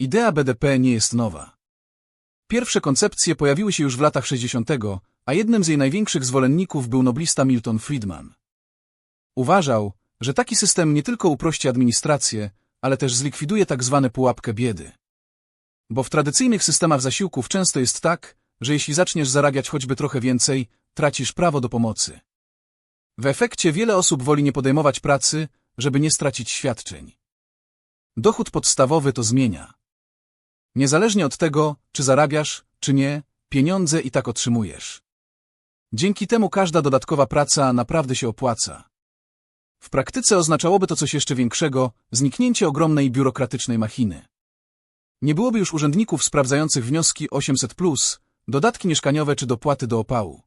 Idea BDP nie jest nowa. Pierwsze koncepcje pojawiły się już w latach 60., a jednym z jej największych zwolenników był noblista Milton Friedman. Uważał, że taki system nie tylko uprości administrację, ale też zlikwiduje tak zwane pułapkę biedy. Bo w tradycyjnych systemach zasiłków często jest tak, że jeśli zaczniesz zarabiać choćby trochę więcej, tracisz prawo do pomocy. W efekcie wiele osób woli nie podejmować pracy, żeby nie stracić świadczeń. Dochód podstawowy to zmienia. Niezależnie od tego, czy zarabiasz, czy nie, pieniądze i tak otrzymujesz. Dzięki temu każda dodatkowa praca naprawdę się opłaca. W praktyce oznaczałoby to coś jeszcze większego, zniknięcie ogromnej biurokratycznej machiny. Nie byłoby już urzędników sprawdzających wnioski 800+, dodatki mieszkaniowe czy dopłaty do opału.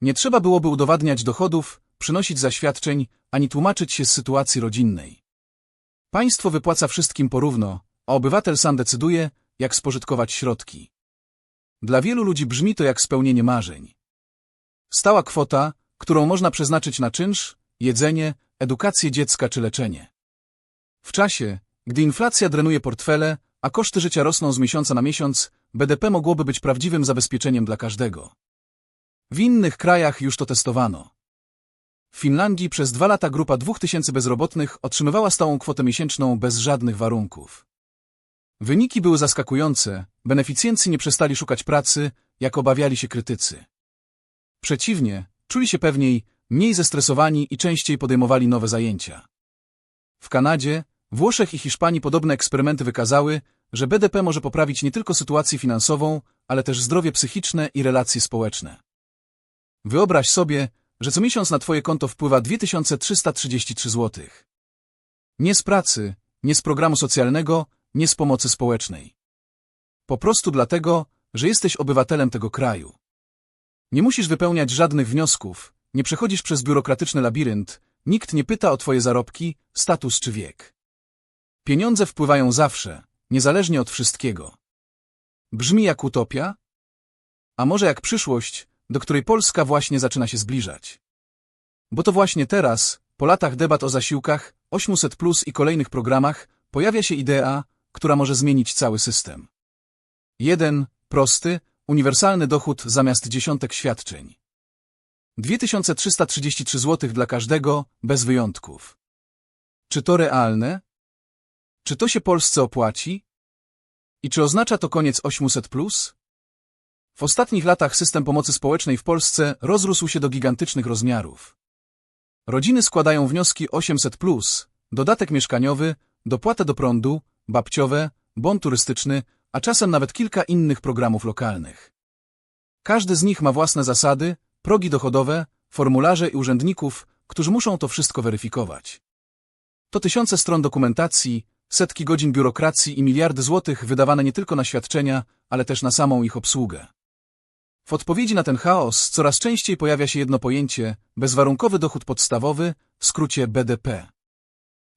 Nie trzeba byłoby udowadniać dochodów, przynosić zaświadczeń, ani tłumaczyć się z sytuacji rodzinnej. Państwo wypłaca wszystkim porówno, obywatel sam decyduje, jak spożytkować środki. Dla wielu ludzi brzmi to jak spełnienie marzeń. Stała kwota, którą można przeznaczyć na czynsz, jedzenie, edukację dziecka czy leczenie. W czasie, gdy inflacja drenuje portfele, a koszty życia rosną z miesiąca na miesiąc, BDP mogłoby być prawdziwym zabezpieczeniem dla każdego. W innych krajach już to testowano. W Finlandii przez dwa lata grupa 2000 bezrobotnych otrzymywała stałą kwotę miesięczną bez żadnych warunków. Wyniki były zaskakujące, beneficjenci nie przestali szukać pracy, jak obawiali się krytycy. Przeciwnie, czuli się pewniej, mniej zestresowani i częściej podejmowali nowe zajęcia. W Kanadzie, Włoszech i Hiszpanii podobne eksperymenty wykazały, że BDP może poprawić nie tylko sytuację finansową, ale też zdrowie psychiczne i relacje społeczne. Wyobraź sobie, że co miesiąc na Twoje konto wpływa 2333 zł. Nie z pracy, nie z programu socjalnego, nie z pomocy społecznej. Po prostu dlatego, że jesteś obywatelem tego kraju. Nie musisz wypełniać żadnych wniosków, nie przechodzisz przez biurokratyczny labirynt, nikt nie pyta o Twoje zarobki, status czy wiek. Pieniądze wpływają zawsze, niezależnie od wszystkiego. Brzmi jak utopia? A może jak przyszłość, do której Polska właśnie zaczyna się zbliżać? Bo to właśnie teraz, po latach debat o zasiłkach, 800 plus i kolejnych programach, pojawia się idea, która może zmienić cały system. Jeden, prosty, uniwersalny dochód zamiast dziesiątek świadczeń. 2333 zł dla każdego, bez wyjątków. Czy to realne? Czy to się Polsce opłaci? I czy oznacza to koniec 800? Plus? W ostatnich latach system pomocy społecznej w Polsce rozrósł się do gigantycznych rozmiarów. Rodziny składają wnioski 800, plus, dodatek mieszkaniowy, dopłatę do prądu, babciowe, bon turystyczny, a czasem nawet kilka innych programów lokalnych. Każdy z nich ma własne zasady, progi dochodowe, formularze i urzędników, którzy muszą to wszystko weryfikować. To tysiące stron dokumentacji, setki godzin biurokracji i miliardy złotych wydawane nie tylko na świadczenia, ale też na samą ich obsługę. W odpowiedzi na ten chaos coraz częściej pojawia się jedno pojęcie – bezwarunkowy dochód podstawowy, w skrócie BDP.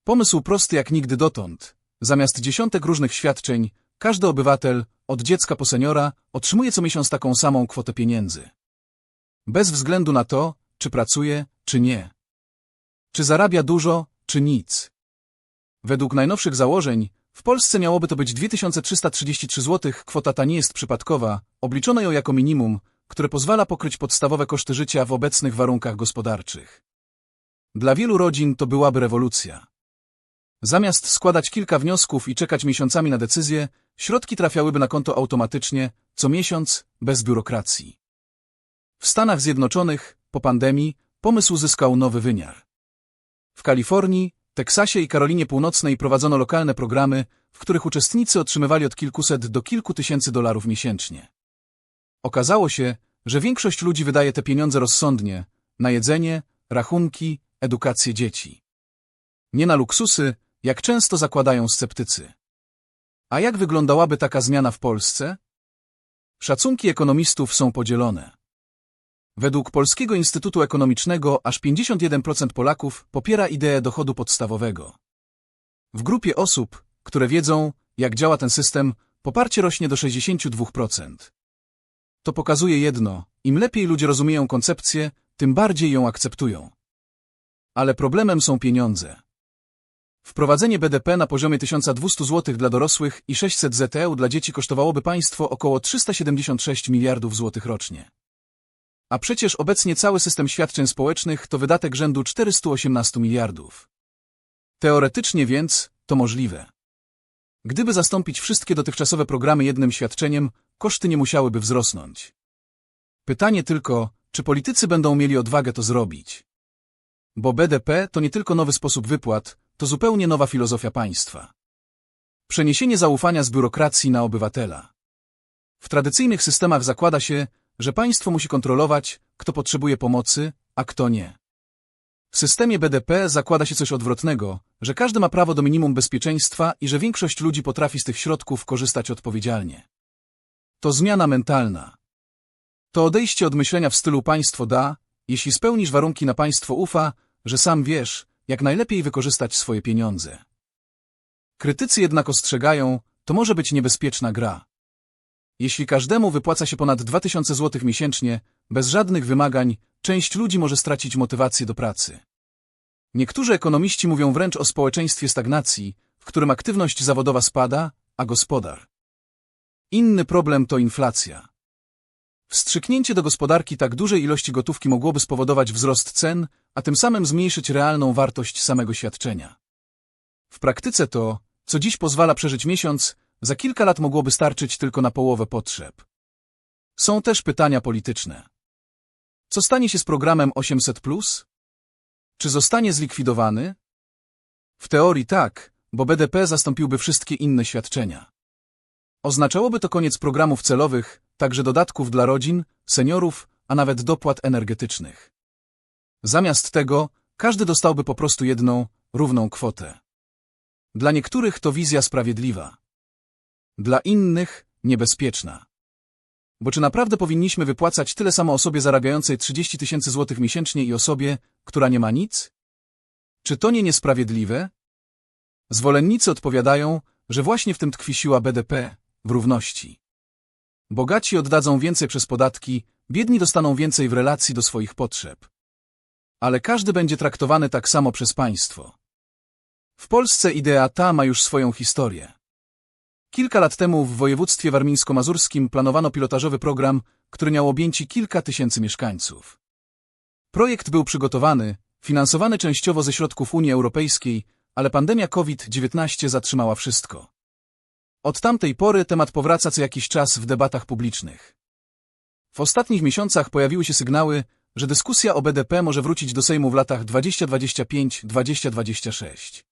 Pomysł prosty jak nigdy dotąd. Zamiast dziesiątek różnych świadczeń, każdy obywatel, od dziecka po seniora, otrzymuje co miesiąc taką samą kwotę pieniędzy. Bez względu na to, czy pracuje, czy nie. Czy zarabia dużo, czy nic. Według najnowszych założeń, w Polsce miałoby to być 2333 zł, kwota ta nie jest przypadkowa, obliczono ją jako minimum, które pozwala pokryć podstawowe koszty życia w obecnych warunkach gospodarczych. Dla wielu rodzin to byłaby rewolucja. Zamiast składać kilka wniosków i czekać miesiącami na decyzję, środki trafiałyby na konto automatycznie, co miesiąc, bez biurokracji. W Stanach Zjednoczonych, po pandemii, pomysł zyskał nowy wymiar. W Kalifornii, Teksasie i Karolinie Północnej prowadzono lokalne programy, w których uczestnicy otrzymywali od kilkuset do kilku tysięcy dolarów miesięcznie. Okazało się, że większość ludzi wydaje te pieniądze rozsądnie, na jedzenie, rachunki, edukację dzieci. Nie na luksusy, jak często zakładają sceptycy. A jak wyglądałaby taka zmiana w Polsce? Szacunki ekonomistów są podzielone. Według Polskiego Instytutu Ekonomicznego aż 51% Polaków popiera ideę dochodu podstawowego. W grupie osób, które wiedzą, jak działa ten system, poparcie rośnie do 62%. To pokazuje jedno, im lepiej ludzie rozumieją koncepcję, tym bardziej ją akceptują. Ale problemem są pieniądze. Wprowadzenie BDP na poziomie 1200 zł dla dorosłych i 600 ZEU dla dzieci kosztowałoby państwo około 376 miliardów złotych rocznie. A przecież obecnie cały system świadczeń społecznych to wydatek rzędu 418 miliardów. Teoretycznie więc to możliwe. Gdyby zastąpić wszystkie dotychczasowe programy jednym świadczeniem, koszty nie musiałyby wzrosnąć. Pytanie tylko, czy politycy będą mieli odwagę to zrobić. Bo BDP to nie tylko nowy sposób wypłat, to zupełnie nowa filozofia państwa. Przeniesienie zaufania z biurokracji na obywatela. W tradycyjnych systemach zakłada się, że państwo musi kontrolować, kto potrzebuje pomocy, a kto nie. W systemie BDP zakłada się coś odwrotnego, że każdy ma prawo do minimum bezpieczeństwa i że większość ludzi potrafi z tych środków korzystać odpowiedzialnie. To zmiana mentalna. To odejście od myślenia w stylu państwo da, jeśli spełnisz warunki na państwo ufa, że sam wiesz, jak najlepiej wykorzystać swoje pieniądze. Krytycy jednak ostrzegają, to może być niebezpieczna gra. Jeśli każdemu wypłaca się ponad 2000 zł miesięcznie, bez żadnych wymagań, część ludzi może stracić motywację do pracy. Niektórzy ekonomiści mówią wręcz o społeczeństwie stagnacji, w którym aktywność zawodowa spada, a gospodar. Inny problem to inflacja. Wstrzyknięcie do gospodarki tak dużej ilości gotówki mogłoby spowodować wzrost cen, a tym samym zmniejszyć realną wartość samego świadczenia. W praktyce to, co dziś pozwala przeżyć miesiąc, za kilka lat mogłoby starczyć tylko na połowę potrzeb. Są też pytania polityczne. Co stanie się z programem 800+? Czy zostanie zlikwidowany? W teorii tak, bo BDP zastąpiłby wszystkie inne świadczenia. Oznaczałoby to koniec programów celowych, także dodatków dla rodzin, seniorów, a nawet dopłat energetycznych. Zamiast tego, każdy dostałby po prostu jedną, równą kwotę. Dla niektórych to wizja sprawiedliwa. Dla innych niebezpieczna. Bo czy naprawdę powinniśmy wypłacać tyle samo osobie zarabiającej 30 tysięcy złotych miesięcznie i osobie, która nie ma nic? Czy to nie niesprawiedliwe? Zwolennicy odpowiadają, że właśnie w tym tkwi siła BDP, w równości. Bogaci oddadzą więcej przez podatki, biedni dostaną więcej w relacji do swoich potrzeb. Ale każdy będzie traktowany tak samo przez państwo. W Polsce idea ta ma już swoją historię. Kilka lat temu w województwie warmińsko-mazurskim planowano pilotażowy program, który miał objęci kilka tysięcy mieszkańców. Projekt był przygotowany, finansowany częściowo ze środków Unii Europejskiej, ale pandemia COVID-19 zatrzymała wszystko. Od tamtej pory temat powraca co jakiś czas w debatach publicznych. W ostatnich miesiącach pojawiły się sygnały, że dyskusja o BDP może wrócić do Sejmu w latach 2025-2026.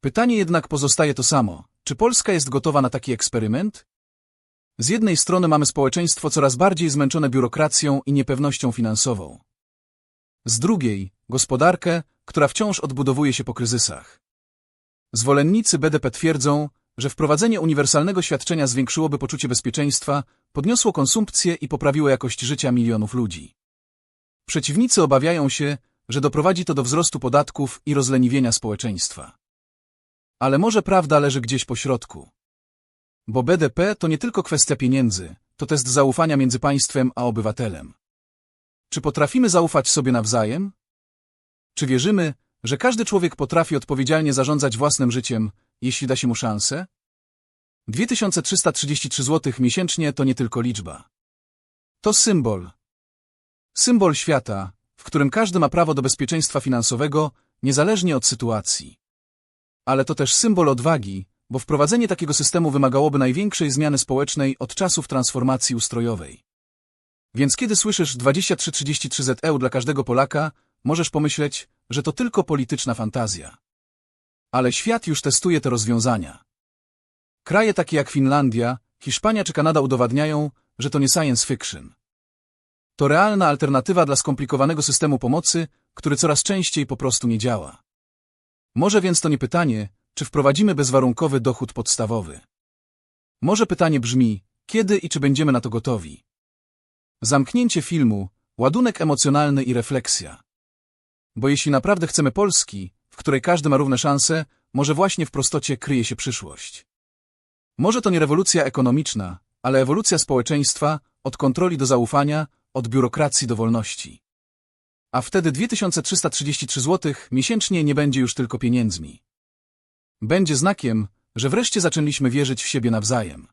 Pytanie jednak pozostaje to samo. Czy Polska jest gotowa na taki eksperyment? Z jednej strony mamy społeczeństwo coraz bardziej zmęczone biurokracją i niepewnością finansową. Z drugiej, gospodarkę, która wciąż odbudowuje się po kryzysach. Zwolennicy BDP twierdzą, że wprowadzenie uniwersalnego świadczenia zwiększyłoby poczucie bezpieczeństwa, podniosło konsumpcję i poprawiło jakość życia milionów ludzi. Przeciwnicy obawiają się, że doprowadzi to do wzrostu podatków i rozleniwienia społeczeństwa. Ale może prawda leży gdzieś po środku. Bo BDP to nie tylko kwestia pieniędzy, to test zaufania między państwem a obywatelem. Czy potrafimy zaufać sobie nawzajem? Czy wierzymy, że każdy człowiek potrafi odpowiedzialnie zarządzać własnym życiem, jeśli da się mu szansę? 2333 zł miesięcznie to nie tylko liczba. To symbol. Symbol świata, w którym każdy ma prawo do bezpieczeństwa finansowego, niezależnie od sytuacji. Ale to też symbol odwagi, bo wprowadzenie takiego systemu wymagałoby największej zmiany społecznej od czasów transformacji ustrojowej. Więc kiedy słyszysz 2333 ZEU dla każdego Polaka, możesz pomyśleć, że to tylko polityczna fantazja. Ale świat już testuje te rozwiązania. Kraje takie jak Finlandia, Hiszpania czy Kanada udowadniają, że to nie science fiction. To realna alternatywa dla skomplikowanego systemu pomocy, który coraz częściej po prostu nie działa. Może więc to nie pytanie, czy wprowadzimy bezwarunkowy dochód podstawowy. Może pytanie brzmi, kiedy i czy będziemy na to gotowi. Zamknięcie filmu, ładunek emocjonalny i refleksja. Bo jeśli naprawdę chcemy Polski, w której każdy ma równe szanse, może właśnie w prostocie kryje się przyszłość. Może to nie rewolucja ekonomiczna, ale ewolucja społeczeństwa, od kontroli do zaufania, od biurokracji do wolności. A wtedy 2333 zł miesięcznie nie będzie już tylko pieniędzmi. Będzie znakiem, że wreszcie zaczęliśmy wierzyć w siebie nawzajem.